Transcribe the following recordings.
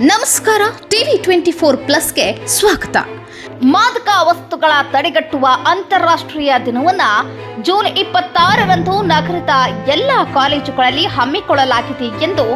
ನಮಸ್ಕಾರ, TV twenty four ಪ್ಲಸ್ಗೆ ಸ್ವಾಗತ. ಮಾದಕ ವಸ್ತುಗಳ ತಡೆಗಟ್ಟುವ ಅಂತಾರಾಷ್ಟ್ರೀಯ ದಿನವನ್ನ ಜೂನ್ ಇಪ್ಪತ್ತಾರರಂದು ನಗರದ ಎಲ್ಲ ಕಾಲೇಜುಗಳಲ್ಲಿ ಹಮ್ಮಿಕೊಳ್ಳಲಾಗಿದೆ ಎಂದು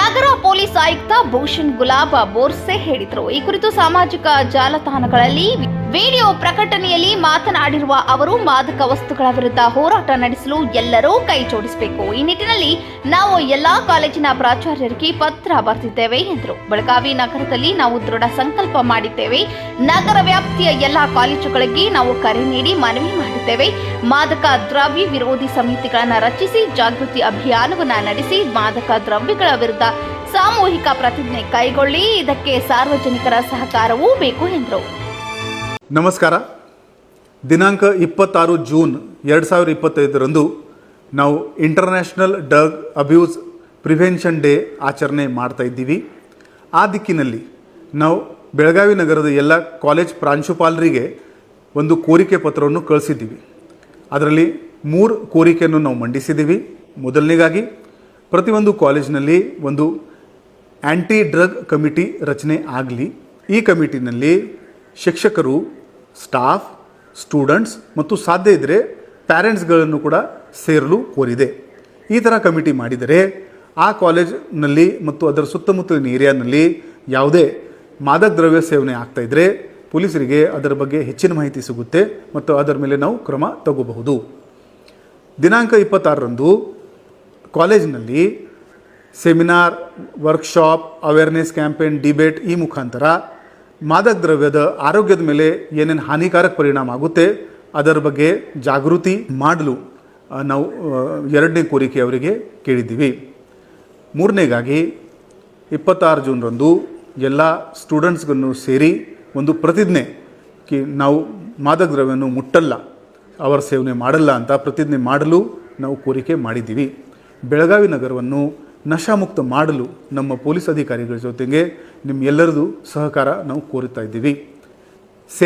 ನಗರ ಪೊಲೀಸ್ ಆಯುಕ್ತ ಭೂಷಣ್ ಗುಲಾಬ ಬೋರ್ಸೆ ಹೇಳಿದರು. ಈ ಕುರಿತು ಸಾಮಾಜಿಕ ಜಾಲತಾಣಗಳಲ್ಲಿ ವಿಡಿಯೋ ಪ್ರಕಟಣೆಯಲ್ಲಿ ಮಾತನಾಡಿರುವ ಅವರು, ಮಾದಕ ವಸ್ತುಗಳ ವಿರುದ್ಧ ಹೋರಾಟ ನಡೆಸಲು ಎಲ್ಲರೂ ಕೈ ಜೋಡಿಸಬೇಕು. ಈ ನಿಟ್ಟಿನಲ್ಲಿ ನಾವು ಎಲ್ಲಾ ಕಾಲೇಜಿನ ಪ್ರಾಚಾರ್ಯರಿಗೆ ಪತ್ರ ಬರೆದಿದ್ದೇವೆ ಎಂದರು. ಬೆಳಗಾವಿ ನಗರದಲ್ಲಿ ನಾವು ದೃಢ ಸಂಕಲ್ಪ ಮಾಡಿದ್ದೇವೆ. ನಗರ ವ್ಯಾಪ್ತಿಯ ಎಲ್ಲಾ ಕಾಲೇಜುಗಳಿಗೆ ನಾವು ಕರೆ ನೀಡಿ ಮನವಿ ಮಾಡಿದ್ದೇವೆ. ಮಾದಕ ದ್ರವ್ಯ ವಿರೋಧಿ ಸಮಿತಿಗಳನ್ನು ರಚಿಸಿ ಜಾಗೃತಿ ಅಭಿಯಾನವನ್ನು ನಡೆಸಿ ಮಾದಕ ದ್ರವ್ಯಗಳ ವಿರುದ್ಧ ಸಾಮೂಹಿಕ ಪ್ರತಿಜ್ಞೆ ಕೈಗೊಳ್ಳಿ. ಇದಕ್ಕೆ ಸಾರ್ವಜನಿಕರ ಸಹಕಾರವೂ ಬೇಕು ಎಂದರು. ನಮಸ್ಕಾರ. ದಿನಾಂಕ ಇಪ್ಪತ್ತಾರು ಜೂನ್ ಎರಡು ಸಾವಿರದ ಇಪ್ಪತ್ತೈದರಂದು ನಾವು international drug abuse prevention day ಆಚರಣೆ ಮಾಡ್ತಾ ಇದ್ದೀವಿ. ಆ ದಿಕ್ಕಿನಲ್ಲಿ ನಾವು ಬೆಳಗಾವಿ ನಗರದ ಎಲ್ಲ ಕಾಲೇಜ್ ಪ್ರಾಂಶುಪಾಲರಿಗೆ ಒಂದು ಕೋರಿಕೆ ಪತ್ರವನ್ನು ಕಳಿಸಿದ್ದೀವಿ. ಅದರಲ್ಲಿ ಮೂರು ಕೋರಿಕೆಯನ್ನು ನಾವು ಮಂಡಿಸಿದ್ದೀವಿ. ಮೊದಲನೇಗಾಗಿ ಪ್ರತಿಯೊಂದು ಕಾಲೇಜಿನಲ್ಲಿ ಒಂದು ಆ್ಯಂಟಿ ಡ್ರಗ್ ಕಮಿಟಿ ರಚನೆ ಆಗಲಿ. ಈ ಕಮಿಟಿನಲ್ಲಿ ಶಿಕ್ಷಕರು ಸ್ಟಾಫ್ ಸ್ಟೂಡೆಂಟ್ಸ್ ಮತ್ತು ಸಾಧ್ಯ ಇದ್ದರೆ ಪ್ಯಾರೆಂಟ್ಸ್ಗಳನ್ನು ಕೂಡ ಸೇರಲು ಕೋರಿದೆ. ಈ ಥರ ಕಮಿಟಿ ಮಾಡಿದರೆ ಆ ಕಾಲೇಜ್ನಲ್ಲಿ ಮತ್ತು ಅದರ ಸುತ್ತಮುತ್ತಲಿನ ಏರಿಯಾನಲ್ಲಿ ಯಾವುದೇ ಮಾದಕ ದ್ರವ್ಯ ಸೇವನೆ ಆಗ್ತಾ ಇದ್ದರೆ ಪೊಲೀಸರಿಗೆ ಅದರ ಬಗ್ಗೆ ಹೆಚ್ಚಿನ ಮಾಹಿತಿ ಸಿಗುತ್ತೆ ಮತ್ತು ಅದರ ಮೇಲೆ ನಾವು ಕ್ರಮ ತಗೋಬಹುದು. ದಿನಾಂಕ ಇಪ್ಪತ್ತಾರರಂದು ಕಾಲೇಜಿನಲ್ಲಿ seminar workshop awareness campaign debate ಈ ಮುಖಾಂತರ ಮಾದಕ ದ್ರವ್ಯದ ಆರೋಗ್ಯದ ಮೇಲೆ ಏನೇನು ಹಾನಿಕಾರಕ ಪರಿಣಾಮ ಆಗುತ್ತೆ, ಅದರ ಬಗ್ಗೆ ಜಾಗೃತಿ ಮಾಡಲು ನಾವು ಎರಡನೇ ಕೋರಿಕೆ ಅವರಿಗೆ ಕೇಳಿದ್ದೀವಿ. ಮೂರನೇಗಾಗಿ, ಇಪ್ಪತ್ತಾರು ಜೂನ್ರಂದು ಎಲ್ಲ ಸ್ಟೂಡೆಂಟ್ಸ್ಗಳನ್ನು ಸೇರಿ ಒಂದು ಪ್ರತಿಜ್ಞೆ, ಕಿ, ನಾವು ಮಾದಕ ದ್ರವ್ಯವನ್ನು ಮುಟ್ಟಲ್ಲ, ಅವರ ಸೇವನೆ ಮಾಡಲ್ಲ ಅಂತ ಪ್ರತಿಜ್ಞೆ ಮಾಡಲು ನಾವು ಕೋರಿಕೆ ಮಾಡಿದ್ದೀವಿ. ಬೆಳಗಾವಿ ನಗರವನ್ನು ನಶಾಮುಕ್ತ ಮಾಡಲು ನಮ್ಮ ಪೊಲೀಸ್ ಅಧಿಕಾರಿಗಳ ಜೊತೆಗೆ ನಿಮ್ಮೆಲ್ಲರದು ಸಹಕಾರ ನಾವು ಕೋರುತ್ತಾ ಇದ್ದೀವಿ. ಸೇ